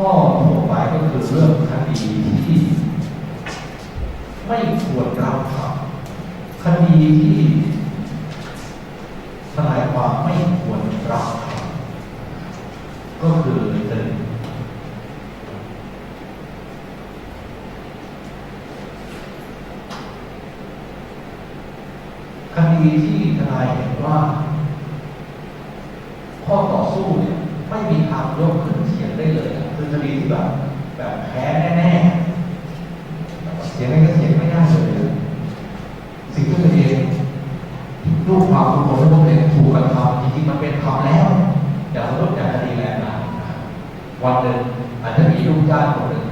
ข้อทั่วไปก็คือเรื่องคดีที่ไม่ควรเราทำคดีที่ทนายความไม่ควรรับก็คือหนึ่ง วันหนึ่งอาจจะมีลูกจ้างคนหนึ่ง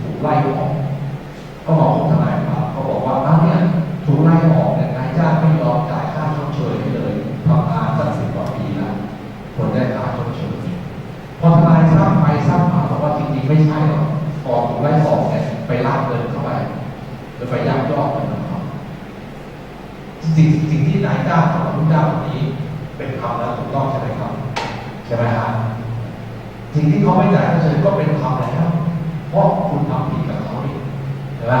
ถูกไล่ออกก็บอกทนายความเขาบอกว่าอ้าวเนี้ถูกไล่ออกเนี่ยนายจ้างไม่ยอมจ่ายค่าชดเชยให้เลยทำงานตั้งสิบกว่าปีแล้วคนได้ค่าชดเชยพอทนายทราบไปทราบมาบอกว่าจริงๆไม่ใช่หรอกออกถูกไล่ออก เขาไม่จ่ายเฉยก็เป็นคขาแล้ว เพราะคุณทำผิดกับเขาอีใช่ไหม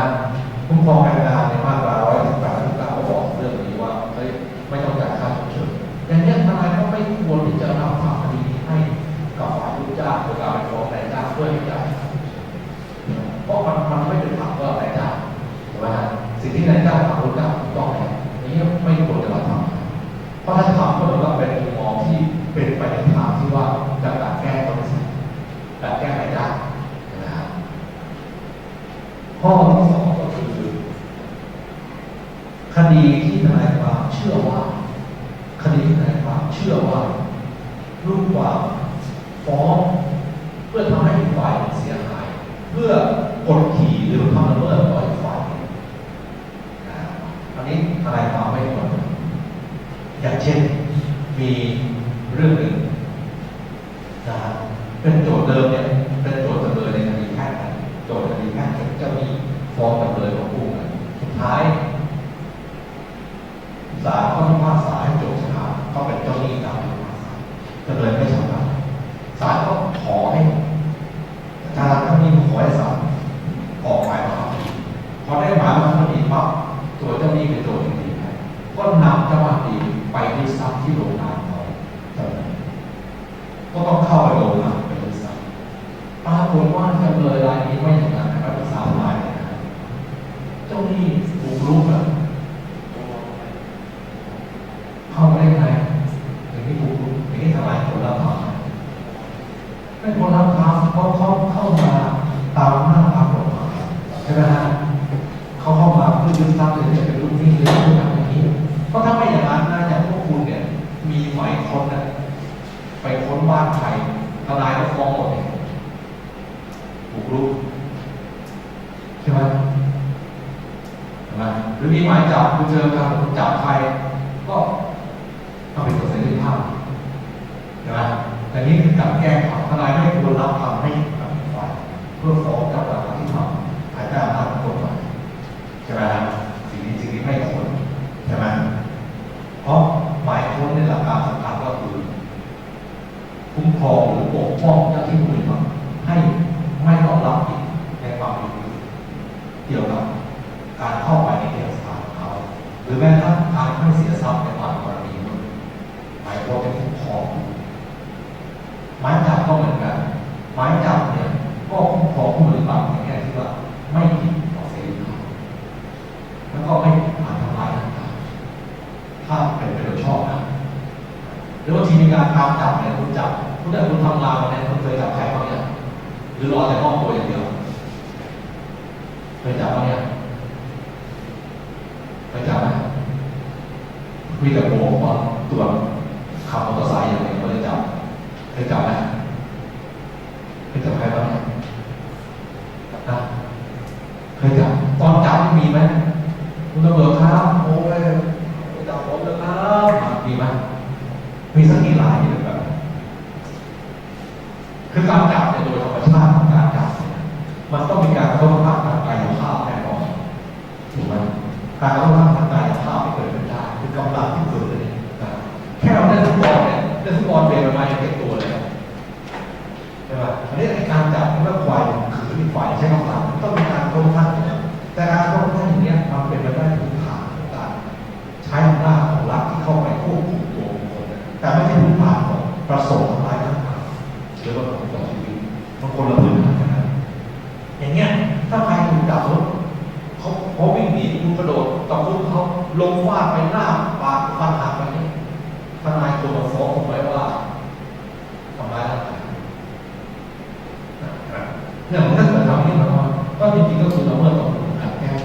คุ้มครองการเวลาในมาตราร้อยสิบแปดสิบเก้าก็บอกเรื่องนี้ว่าเฮ้ยไม่ต้องจ่ายค่าชดเฉยอย่างนี้ทนายก็ไม่ควรที่จะนำคผิดคดีให้กับฝ่ายลูกจ้างหรือกับ จับคุณเจอกันคุณจับใครก็ต้องเป็นตัวเสรีภาพใช่ไหมแต่นี้คือการแก้ข่าวทนายไม่ควรรับคำให้กับฝ่ายเพื่อฟ้องกับหลักที่ทำภายใต้อำนาจกฎหมายใช่ไหมครับสิ่งนี้สิ่งนี้ไม่ควรใช่ไหมเพราะหมายค้นในหลักการสำคัญก็คือคุ้มครองหรือปกป้องเจ้าที่ผู้มีอำาจให้ไม่ต้องรับผิดในความผิดเกี่ยวกับการเข้าไปในเขตสถาน หรือแม้กระทั่งการไม่เสียทรัพย์ในบางกรณีหมายความว่าเป็นของ คุณตำรวจครับโอ้ยจับผมเลยครับดีไหมมีสักกี่หลายแบบคือการจับ หน้าปากฟันหักไปนี่ทนายควรมฟ้องผมไว้ว่าทำร้ายร่างกายเนี่ยถ้าเกิดทำนี่มันก็จริงๆก็คือละเมิดต่อผู้ขัดแก้ว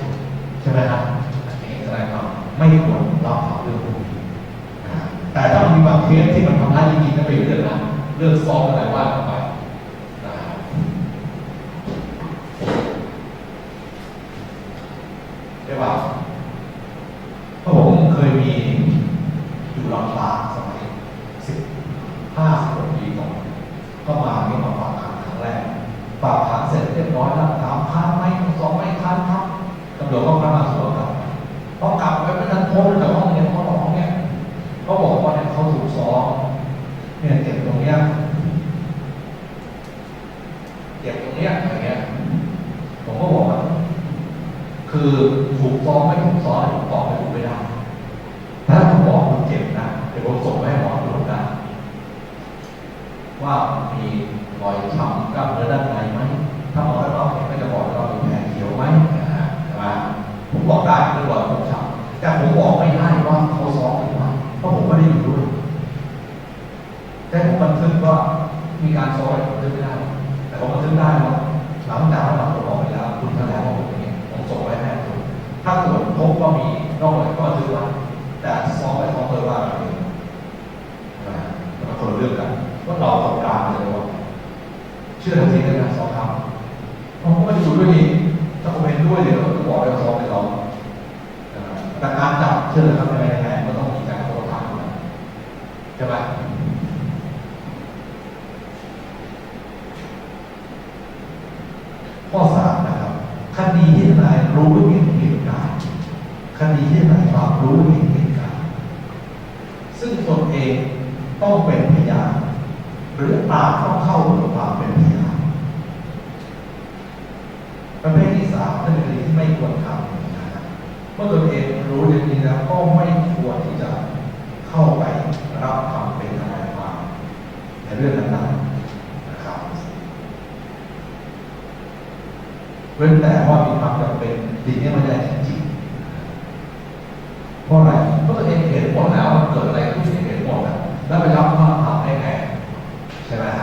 ใช่ไหมครับอันนี้แสดงว่าไม่ควรรับฟังเรื่องพวกนี้แต่ถ้ามีบางเคสที่มันทำร้ายจริงๆก็เป็นเรื่องนะเรื่องฟ้องอะไรว่ากันไปนะครับใช่ป่ะเพราะผมเคยมีอยู่ลำปางสมัยสิบห้าสิบหกปีก่อน ก็มามีมาฝากขังครั้งแรกฝากขังเสร็จเรียบร้อยแล้วถามค้านไหมสองไม่ค้านครับตำรวจก็พามาสวนกลับพอกลับไปไม่ทันพ้นจากห้องเรียนเขาบอกเนี่ยเขาบอกว่าเนี่ยเขาถูกซ้อมเนี่ยเจ็บตรงเนี้ยเจ็บตรงเนี้ยอย่างเงี้ย ผมก็บอกว่าคือถูกฟ้องไม่ถูกฟ้องถูกฟ้องไม่ มันคนละเรื่องกันว่าเราต้องการเลยว่าเชื่อทันทีได้นะสองคำผมก็ไม่ได้อยู่ด้วยนี่ถ้าผมเห็นด้วยเดี๋ยวก็บอกไปซ้อมไปเรานะครับแต่การจับเชื่อเลยครับในแผนก็ต้องมีการโต้ถามนะใช่ไหมข้อสามนะครับคดีที่ทนายรู้เห็นเหตุการณ์คดีที่ทนายความรู้เห็นเหตุการณ์ ซึ่งตนเองต้องเป็นพยานหรืออาจต้อง เข้าร่วมความเป็นพยานประเภทที่สามนั่นเป็นคดีที่ไม่ควรทำนะครับเมื่อตนเองรู้อย่างนี้แล้วก็ไม่ควรที่จะเข้าไปรับคำเป็นทนายความในเรื่องนั้นนะครับเว้นแต่ว่ามีความจำเป็นดีนี้มันได้จริงๆเพราะอะไรเพราะตัวเองเห็นหมดแล้วเกิดอะไรขึ้นเห็นหมดแล้วแล้วไปรับคว่าทำได้ไงใช่ไหมครับ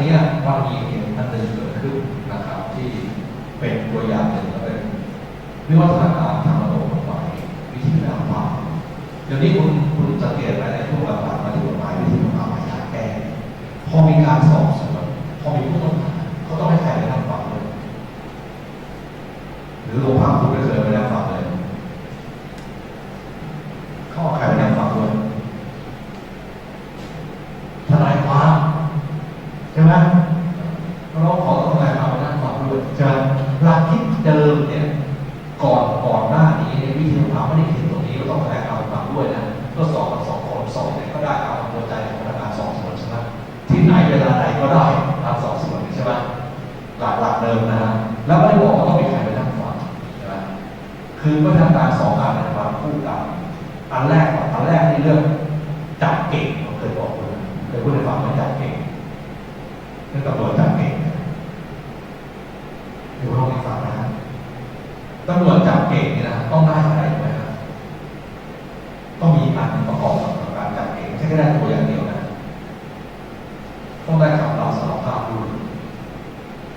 นเนี้ยมันมีเหตุอันจะเกิดขึ้นนะครับที่เป็นตัวอย่างหนึ่งและเป็นวิวัฒนาการทางระบบกฎหมายวิธีการฟังเดี๋ยวนี้คุณคุณสังเกตไหมในพวกหลักๆมาที่กฎหมายวิธีการหมายการแก้พอมีการสอบสวนพอมีผู้ต้องหาเขาต้องให้ใครไปนั่งฟังเลยหรือโรงพักคุณไม่เคยไปนั่งฟังเลย เขาเอาใครไปนั่งฟังด้วยทนายความ ใช่ไหม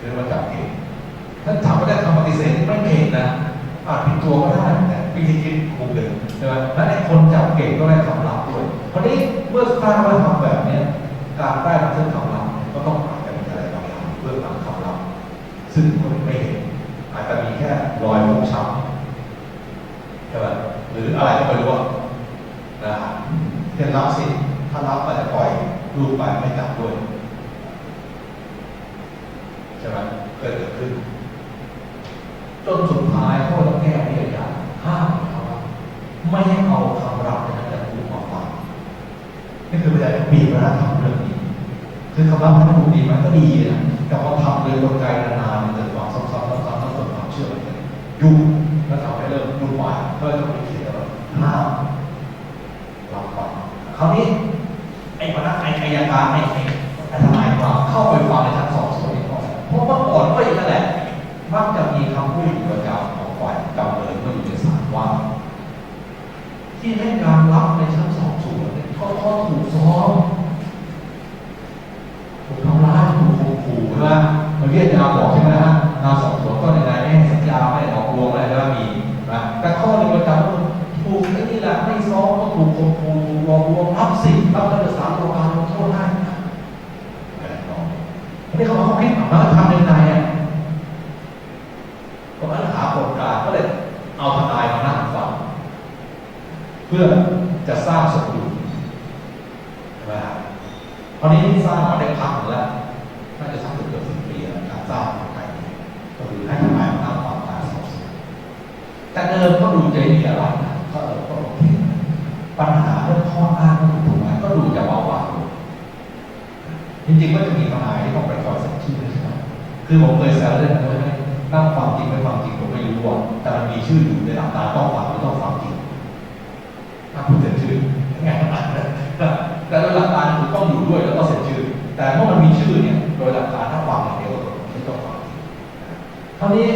เรียกว่าจับเก่งถ้าถามว่าได้คำปฏิเสธไม่เก่งนะอาจผิดตัวก็ได้แต่วิธีคิดคงเดิมใช่ไหมและไอ้คนจับเก่งก็ได้คำลับด้วยคราวนี้เมื่อสร้างว่าทำแบบนี้การได้รับเส้นคำลับก็ต้องอาจจะมีอะไรบางอย่างเพื่อทำคำลับ ซึ่งคนไม่เห็นอาจจะมีแค่รอยฟกช้ำใช่ไหมหรืออะไรก็ไม่รู้นะเช่นรับสิถ้ารับก็ปล่อยรูปไปไม่จับด้วย ใช่ไหมเกิดเกิดขึ้น จนสุดท้ายเขาต้อแก้ที่อย่างห้ามเขาไม่ให้เอาคำรับนั้นจากผู้มาฟังนี่คือเวลาบีบเวลาทำเรื่องนี้ คือคำว่าพันธบุดีมันก็ดีนะแต่พอทำเลยกลไกนานๆมันเกิดความซ้ำๆซ้ำๆซ้ำๆเกิดความเชื่อมันเลยยุ่งแล้วทำให้เริ่มวุ่นวายก็เลยต้องไปเขียนว่าห้ามรับฟังคราวนี้ไอ้พนักงานอายการไอ้ไอ้ไอ้ทนายความเข้าไปฟังในชั้นสอบสวนอีกก่อนเพราะเมื่อก่อนก็อย่างนั้นแหละมักจะมีคำพูดอยู่ประจำของฝ่ายจำเลยเมื่ออยู่ในศาลว่า ที่ให้การรับในชั้นสอบสวนเนี่ยเขาเขาถูกซ้อมถูกทำร้ายถูกข่มขู่ใช่ไหมมันเรียกยาบอกใช่ไหมฮะงานสอบสวนก็ในรายไม่ให้สัญญาไม่หลอกลวงอะไรแล้วมีนะแต่ข้อหนึ่งประจำก็ถูกไอ้นี่แหละไม่ซ้อมก็ถูกข่มขู่ถูกหลอกลวงรับสิทธิ์รับการศึกษาตัวการลงโทษได้นะอันนี้เขาบอกเขาคิดมาทำยังไงอะก็มาหาผลการก็เลยเอาทนายมานั่งฟัง เพื่อจะสร้างสมดุลใช่ไหมครับตอนนี้ที่สร้างมาได้พักแล้วน่าจะสักเกือบสิบปีแล้วการสร้างกฎหมายก็คือให้ทำลายอำนาจความการสอบสวนแต่เดิมก็ดูใจดีอะไรนะก็เออก็โอเคปัญหาเรื่องข้ออ้างก็ถูกถูกไหมก็ดูจะเบาบางจริงๆก็จะมีทนายที่ต้องไปคอยสักชื่อใช่ไหมคือผมเคยแซวเล่อนนะว่าให้นั่งฟังจริงไม่ฟังจริงผมไม่รู้อะแต่มันมีชื่ออยู่ในหลักการต้องฟังไม่ต้องฟังจริง ถ้าคุณเซ็นชื่อไงแต่โดยหลักการคุณต้องอยู่ด้วยแล้วก็เซ็นชื่อ แต่เมื่อมันมีชื่อเนี่ยโดยหลักการถ้าฟังอย่างเดียวก็ไม่ต้องฟังครานี้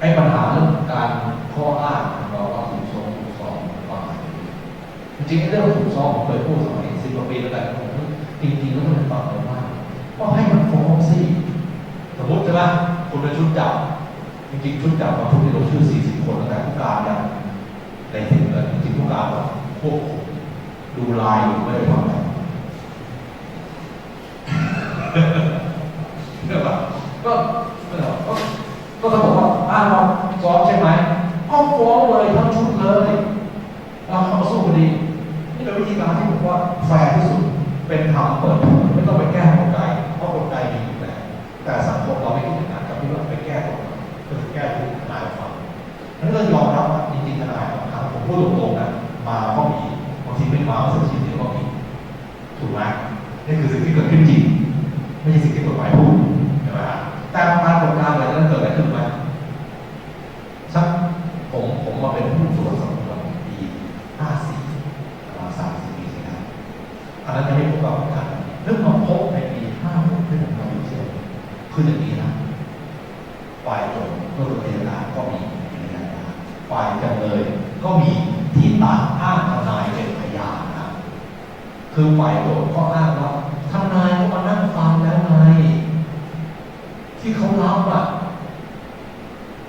ไอ้ปัญหาเรื่องการข้ออ้างของเราว่าถูกซ้อมถูกซ้อมว่าจริงๆเรื่องถูกซ้อมผมเคยพูดสมัยสิบกว่าปีแล้วแต่ผมจริงๆแล้วมันฟังเลยว่าก็ให้มันฟ้องสิสมมติใช่ไหมคุณเป็นชุดจับจริงๆชุดจับมาทุกที่ลงชื่อ40คนตั้งแต่ผู้การยันในถึงเลยจริงๆผู้การบอกควบคุมดูลายอยู่ไม่ได้ทำอะไร เนี่ยแบบก็ก็ก็เขาบอกว่าอ้าวเราซ้อมใช่ไหมก็ฟ้องเลยทั้งชุดเลยเราเข้ามาสู้คดีนี่เป็นวิธีการที่ผมว่าแฟร์ที่สุดเป็นธรรมเปิดเผยไม่ต้องไปแก้กลไกเพราะกลไกมีอยู่แล้วแต่สังคมเราไม่คิดอย่างนั้นกับที่ว่าไปแก้กฎคือแก้ทุกนายความนั้นก็ยอมรับว่าจริงๆทนายบางครั้งผมพูดตรงๆนะมาก็มีบางทีไม่มาก็สักทีเดียวก็มีถูกไหมนี่คือสิ่งที่เกิดขึ้นจริง ไม่ใช่สิ่งที่กฎหมายพูดใช่ไหมฮะแต่ปรากฏการณ์อะไรนั้นเกิดอะไรขึ้นไหมสักผมผมมาเป็นผู้ตรวจสอบสวนปี54ประมาณ30ปีใช่ไหมอันนั้นไม่พบกับการเรื่องมาพบในปี56ที่ผมทำอยู่เช่นคืออย่างนี้นะฝ่ายโจทย์ก็คือพยานก็มีนฝ่ายจำเลยก็มีที่ต่างอ้างทนายเป็นพยานนะคือฝ่ายโจทย์ก็อ้างว่าทนายก็มานั่งฟังแล้วไงที่เขารับอะ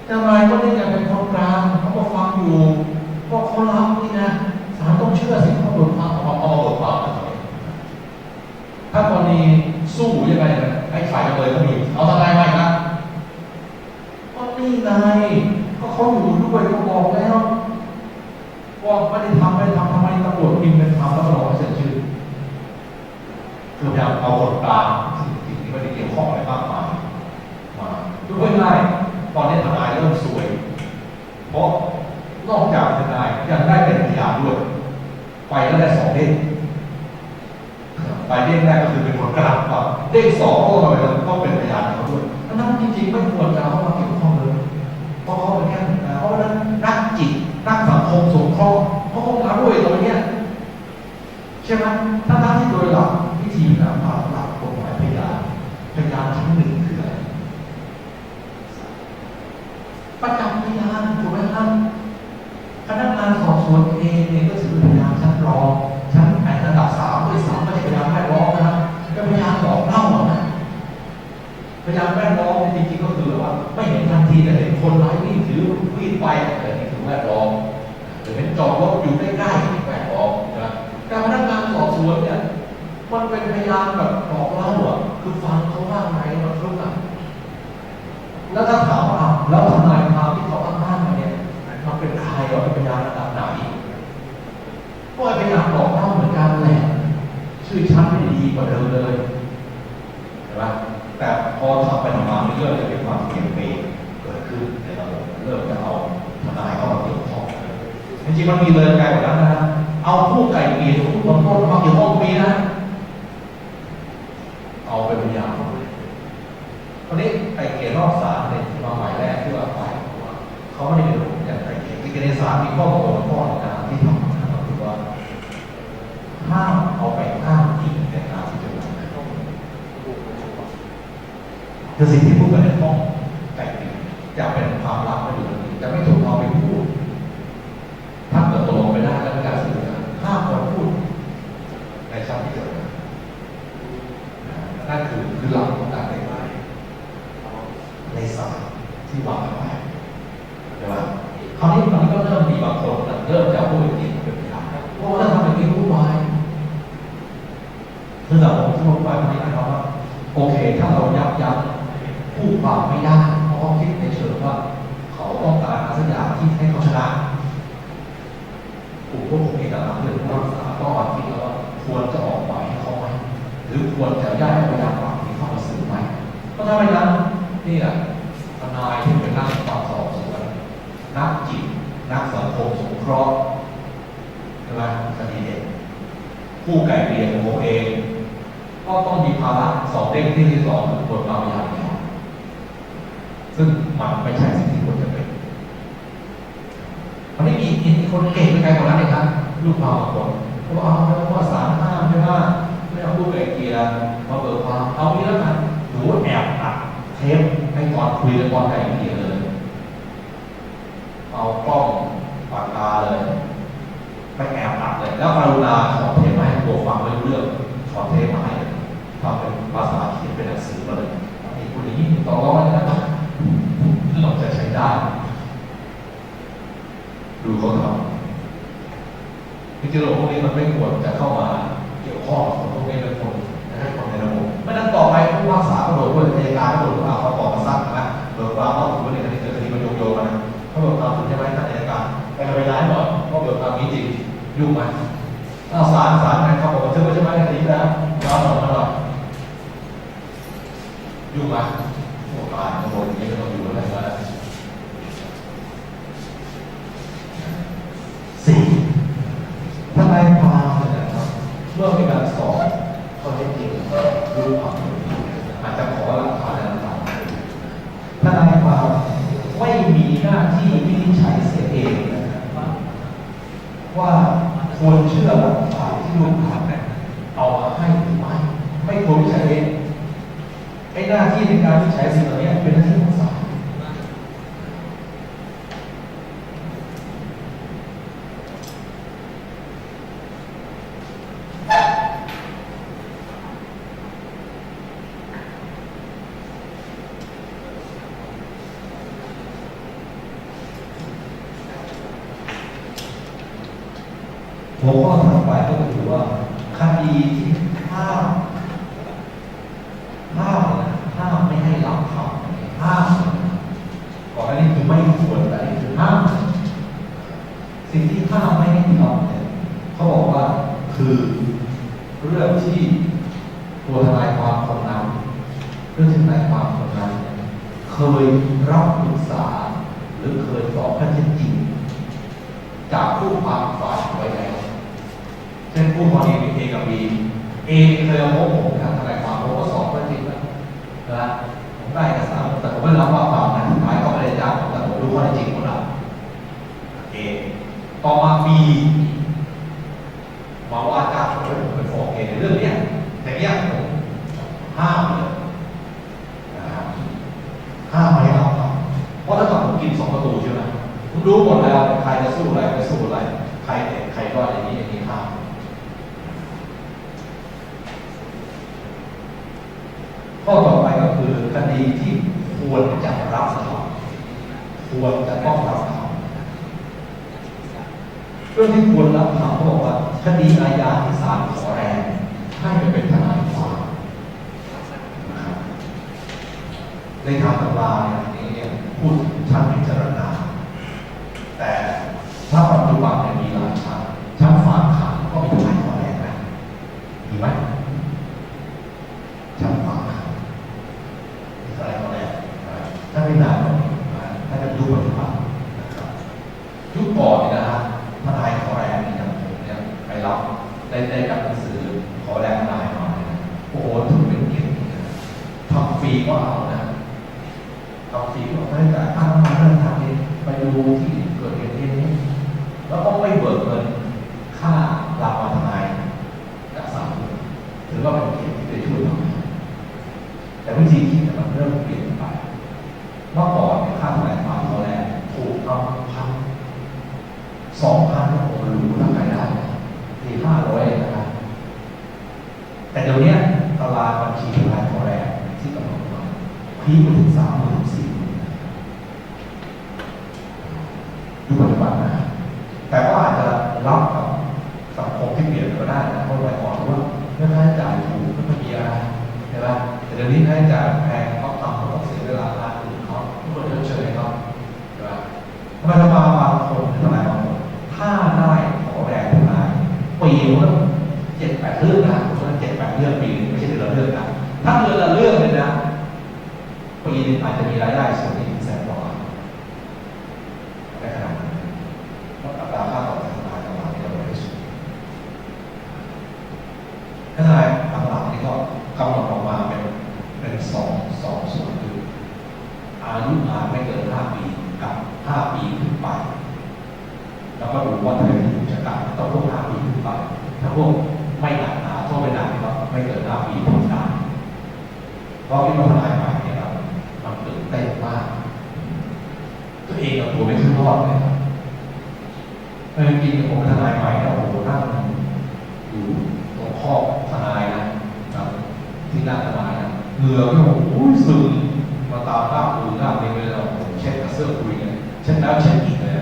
ทนายก็ได้ไงเป็นคนกลางเขาก็ฟังอยู่ก็เขารับนี่นะศาลต้องเชื่อสิ่งที่เขาบทความเอาเอามาบทความกันเลยถ้ากร ณีสู้ยังไงนะไอ้ฝ่ายเลยก็มีเอาทนายมาอีกนะก็นี่ไงก็เขาอยู่ด้วยเขาบอกแล้วว่าไม่ได้ทำไม่ได้ทำทำไมตำรวจพิมพ์เป็นทำแล้วก็รอให้เซ็นชื่อคือพยายามเอาคนกลางสิ่งที่ไม่ได้เกี่ยวข้องอะไรมากมายมาดูง่ายๆตอนนี้ทนายเริ่มสวย เพราะนอกจากทนายยังได้เป็นพยานด้วย ไปแล้วได้สองเด้ง ไปเด้งแรกก็คือเป็นคนกลางก่อนเด้งสองก็มาเป็นก็เป็นพยานเขาด้วยเพราะนั้นจริงๆไม่ควรจะเอาเข้ามาเกี่ยวข้องเลยเพราะเขาเป็นแค่คนกลางเพราะนั้นนักจิตนักสังคมสงเคราะห์เขาคงมาด้วยตรงเนี้ยใช่ไหมถ้าท่านที่โดยหลักวิธีการ ว่าแต่พอทำไปทำมาเรื่อยจะมีความเปลี่ยนแปลงเกิดขึ้นในระบบเริ่มจะเอาทนายเข้ามาเกี่ยวข้องจริงๆมันมีเลยไกลกว่านั้นนะเอาผู้ไก่ปีนผู้บังคนมาเกี่ยวข้องปีนะเอาไป็นพยานครวนี้ไก่เกลี่ยรอบสามเนี่ยมาหมายแรกที่ว่าไปเขาไม่ได้เป็นอย่างไก่เกี่ยไก่เกลี่ในสามมีข้อบอก จะสิ่งไก่เกลี่ยจะเป็นความลับไม่อยู่ตรงนี้จะไม่ถูกเอาไปพูด ถ้าเกิดตกลงไปได้แล้วการสื่อสารห้ามคนพูด ในชั้นที่เกิดนะนั่นคือคือหลักของการแต่งงานในศาลที่วางเอาไว้ใช่ไหมคราวนี้ตอนนี้ก็เริ่มมีบางคนเริ่มจะพูดอย่างนี้เป็นพยานเพราะว่าทำอย่างนี้รู้ไว้คือแต่ผมพูดไปวันนี้นะครับว่าโอเค ถ้าเรายับยั้ง ผู้ความไม่ได้เพราะเขาคิดในเชิงว่า เขาต้องการอะไรสักอย่างที่ให้เขาชนะกลุ่มพวกผมเองต่างเป็นผู้รักษาก็คิดแล้วว่าควรจะออกหมายให้เขาไหมหรือควรจะย้ายพยานฝั่งที่เข้ามาสืบไหมเพราะถ้าไม่นั้นนี่แหละทนายที่เป็นนักความสอบสวนนักจิตนักสังคมสงเคราะห์ใช่ไหมคดีเด็กผู้ไก่เกลี่ยของผมเอง ก็ต้องมีภาระสองเด้งที่ที่สองคือบทบาทพยานพยานซึ่ง มันไม่ใช่สิ่งที่ควรจะเป็นมันไม่มีอินคนเก่งไปไกลกว่านั้นเลยครับลูกความบางคนเขาบอกเอาแล้วว่าสารห้ามใช่ไหมไม่เอาผู้ไก่เกลี่ยมาเบิกความเอานี้แล้วกันหนูแอบอัดเทปให้ก่อนคุยกันก่อนไก่เกลี่ยเลยเอากล้องปากกาเลยไปแอบอัดเลย แล้วกรุณาขอเทปมาให้ตัวฟังไม่รู้เรื่องขอเทปมาให้ทำเป็นภาษาเขียนเป็นหนังสือมาเลยนี่คุณอย่างนี้ต่องรับเราจะใช้ได้ ดู เขาทำจริงๆโลกพวกนี้มันไม่ควรจะเข้ามาเกี่ยวข้องกับพวกนี้เป็นคนให้คนในระบบไม่นั้นต่อไปผู้ว่าสาก็โดนด้วยอัยการก็โดนด้วยเอาเขาบอกมาซักนะเบิกความว่าผมว่าในคดีเกิดคดีมันโยงโยงกันนะเขาบิกความถึงใช่ไหมท่านอัยการไปทำไปร้ายหน่อยเพราะเบิกความนี้จริงยุ่งไหมเอาสารสารนะเขาบอกว่าเชื่อว่าใช่ไหมคดีแล้วย้อนหน่อยมาหน่อยยุ่งไหมโอ้ตายโดนอย่างนี้ไม่ต้องอยู่แล้วนะสี่ทนายความเนี่ยนะครับเมื่อมีการสอบข้อเท็จจริงรู้ความเป็นจริงอาจจะขอหลักฐานอะไรต่างๆทนายความไม่มีหน้าที่วินิจฉัยเสียเองนะครับ ว่าควรเชื่อหลักฐานที่ลูกถามเนี่ยเอามาให้หรือไม่ ไม่ควรวิจัยเองไอ้หน้าที่ในการวิจัยสิ่งเหล่านี้เป็นหน้าที่ของศาล หัวข้อถัดไปก็คือว่าคดีที่ห้ามห้ามนะห้ามไม่ให้รับคำห้ามก่อนหน้านี้คือไม่ควรแต่นี่คือห้าม สิ่งที่ห้ามไม่ให้ทำเนี่ยเขาบอกว่าคือเรื่องที่ตัวทนายความคนนั้นเรื่องที่ทนายความคนนั้นเนี่ยเคยรับปรึกษา หรือเคยสอบข้อเท็จจริง จากผู้ความฝ่ายไว้แล้วเช่นผู้กรณีมีเอกับบีเอเคยเอาพบผมทางทนายความผมก็สอบก็จริงนะนะผมได้เอกสารแต่ผมไม่รับว่าความนั้นสุดท้ายก็ไม่ได้จ้างแต่ผมรู้ว่าจจริงหมดแล้วเอต่อมาบีมาว่าจ้างผมให้ผมไปฟ้องเอในเรื่องเนี้ยแต่เนี้ยผมห้ามเลยนะครับห้ามไม่ให้รับครับเพราะถ้าเกิดผมกินสองประตูใช่ไหม ผมรู้หมดแล้วใครจะสู้อะไรไม่สู้อะไร ใครเด็ดใครรอดอย่างนี้อย่างนี้ห้ามข้อต่อไปก็คือคดีที่ควรจะรับคำควรจะต้องรับคำ เรื่องที่ควรรับคำเขาบอกว่าคดีอาญาที่ศาลขอแรงให้ไปเป็นทนายความนะครับในทางตำราเนี่ยอันนี้เนี่ยพูด เป็นตัเราแต่วิธีคิดมันเริ่มเปลี่ยนไปเมื่อก่อนค่าหมายความเขาแรกถูกต้องพันสองพันก็คงรู้แล้วไปได้ทีห้าร้อยนะครับแต่เดี๋ยวนี้ตลาดบัญชีรายตัวแรกที่กำหนดไว้พีคไปถึงสาม ปีนึงอาจจะมีรายได้สูงถึงแสนกว่าบาทในขนาดนั้น เพราะอัตราค่าตอบแทนทนายตลาดเนี่ยเราไม่สูงทนายตลาดนี่ก็กำหนดออกมาเป็นเป็นสองสองส่วนคืออายุงานไม่เกินห้าปีกับห้าปีขึ้นไป แล้วก็ดูว่าทนายที่ถูกจะกลับต้องพวกห้าปีขึ้นไป ถ้าพวกไม่หนักหนาโทษไม่หนักก็ไม่เกินห้าปีพ้นได้เพราะที่เราทนายใหม่เนี่ยครับมันตื่นเต้นมาก ตัวเองกับตัวไม่ขึ้นรอดเลยครับ เออจริงๆผมทนายใหม่นะโอ้โหนั่งอยู่ตรงข้อทนายนะครับที่นั่งทนายนะเหงื่อก็โอ้โหซึมมาตามหน้าปูหน้าเนี่ยเลยเราผมเช็ดกับเสื้อคุยกัน เช็ดแล้วเช็ดอีกเลย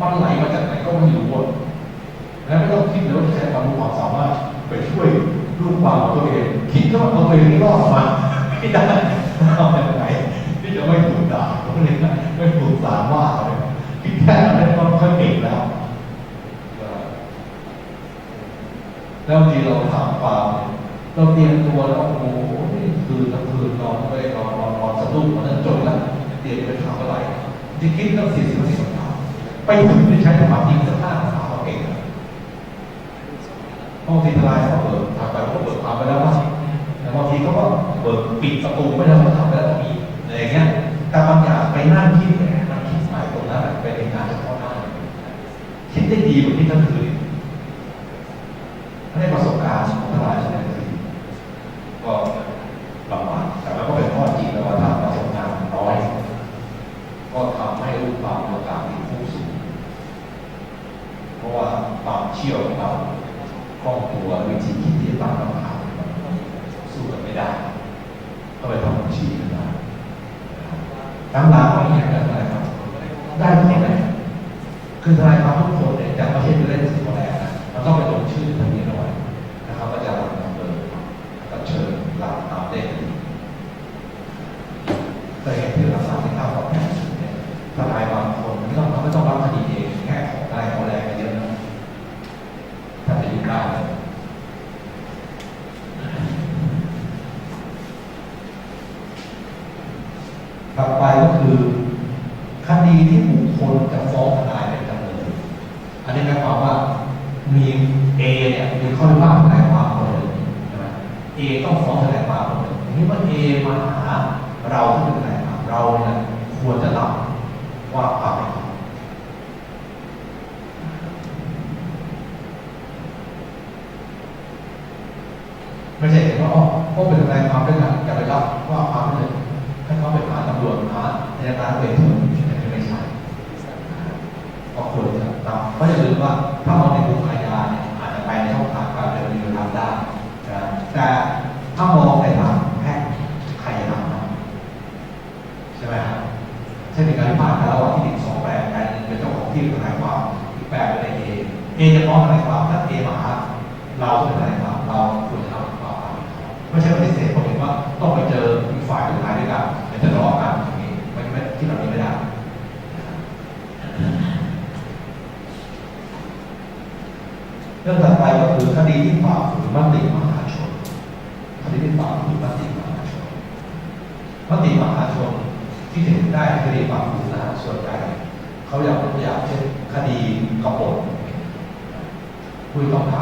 มันไหลมาจากไหนก็ไม่รู้อะแล้วไม่ต้องคิดเลยว่าจะใช้ความรู้ความสามารถไปช่วยลูกความตัวเอง คิดว่าเอาตัวเองรอดมาไม่ได้เอาไปไหนที่จะไม่ถูกด่าไม่ได้ไม่ถูกสารว่าเลยคิดแค่นั้นก็ค่อยเก่งแล้วแล้วทีเราถามความเราเตรียมตัวแล้วโอ้โหนี่คืนทั้งคืนนอนไม่ได้นอนนอนนอนสะดุ้งมันจนแล้วเตรียมไปทำอะไร จริงๆต้องสี่สิบสี่สิบคำไปถึงจะใช้สมาธิสักห้าสามเขาเองบางทีทลายเขาเบิกทำไปเขาก็เบิกความไปแล้วว่าแต่บางทีเขาก็เบิกปิดประตูไม่ได้เขาทำไปแล้วก็มีอะไรอย่างเงี้ยแต่บางอย่างไปนั่งคิดแหมนั่งคิดใหม่ตรงนั้นเป็นการเฉพาะหน้าคิดได้ดีกว่าที่ท่านคือได้ประสบการณ์ของทลายชนะคือก็ลำบากแต่มันก็เป็นข้อจริงแล้วว่าถ้าประสบการณ์น้อย ก็ทำให้ลูกความมีโอกาสติดคุกสูงเพราะว่าความเชี่ยวของเราคล่องตัววิธีคิดที่จะตั้งคำถามสู้กันไม่ได้ ก็ไปทำบัญชีกันได้ทั้งหลังวันนี้อย่างไรครับ ได้ทุกคนเลยคือทนายความทุกคนเนี่ยจะไม่ใช่ไปเล่นสิบคนแรกนะ มันต้องไปลงชื่อทะเบียนเอาไว้นะครับก็จะรับนำเบอร์ก็เชิญรับตามเลขแต่เหตุที่เราสร้างที่ข้าวของแทนสูงเนี่ยทนายบางคนไม่ต้องไม่ต้องรับคดีเองแค่ของได้ของแรงกันเยอะนะถ้าจะยุ่งได้เลยต่อไปก็คือ คดีที่บุคคลจะฟ้องทนายเป็นจำเลย อันนี้หมายความว่ามีเอเนี่ยมีข้อพิพาททนายความคนหนึ่งใช่ไหมเอต้องฟ้องทนายความคนหนึ่งทีนี้ว่าเอมาหาเราที่เป็นทนายความเราเนี่ยควรจะรับว่าความเป็นความไม่ใช่เห็นว่าอ๋อพวกเป็นทนายความด้วยกันอย่าไปรับว่าความเลยให้เขาไปหาตำรวจหาในการเป็นทุนไม่ใช่ ก็ควรจะตามเพราะอย่าลืมว่า ถ้ามองในกลุ่มอาญาเนี่ยอาจจะไปในช่องทางการเดินเรือทำได้นะแต่ถ้ามองในทางแพ่งใครจะทำใช่ไหมครับเช่นในการพิพาทกันระหว่างที่ดินสองแปลงกันเป็นเจ้าของที่เป็นทนายความอีกแปลงเป็นเอเอจะฟ้องทนายความถ้าเอมาหาเราเป็นทนายความเราควรจะรับความความไม่ใช่ปฏิเสธผมเห็นว่าต้องไปเจออีกฝ่ายเป็นทนายด้วยกันเดี๋ยวจะทะเลาะกันอย่างนี้ไม่ไม่ที่แบบนี้ไม่ได้ เรื่องต่อไปก็คือคดีที่ฝ่าฝืนมติมหาชนคดีที่ฝ่าฝืนมติมหาชนมติมหาชนที่เห็นได้คดีฝ่าฝืนนะส่วนใหญ่เขาอยากยกตัวอย่างเช่นคดีกบฏผู้ต้องหา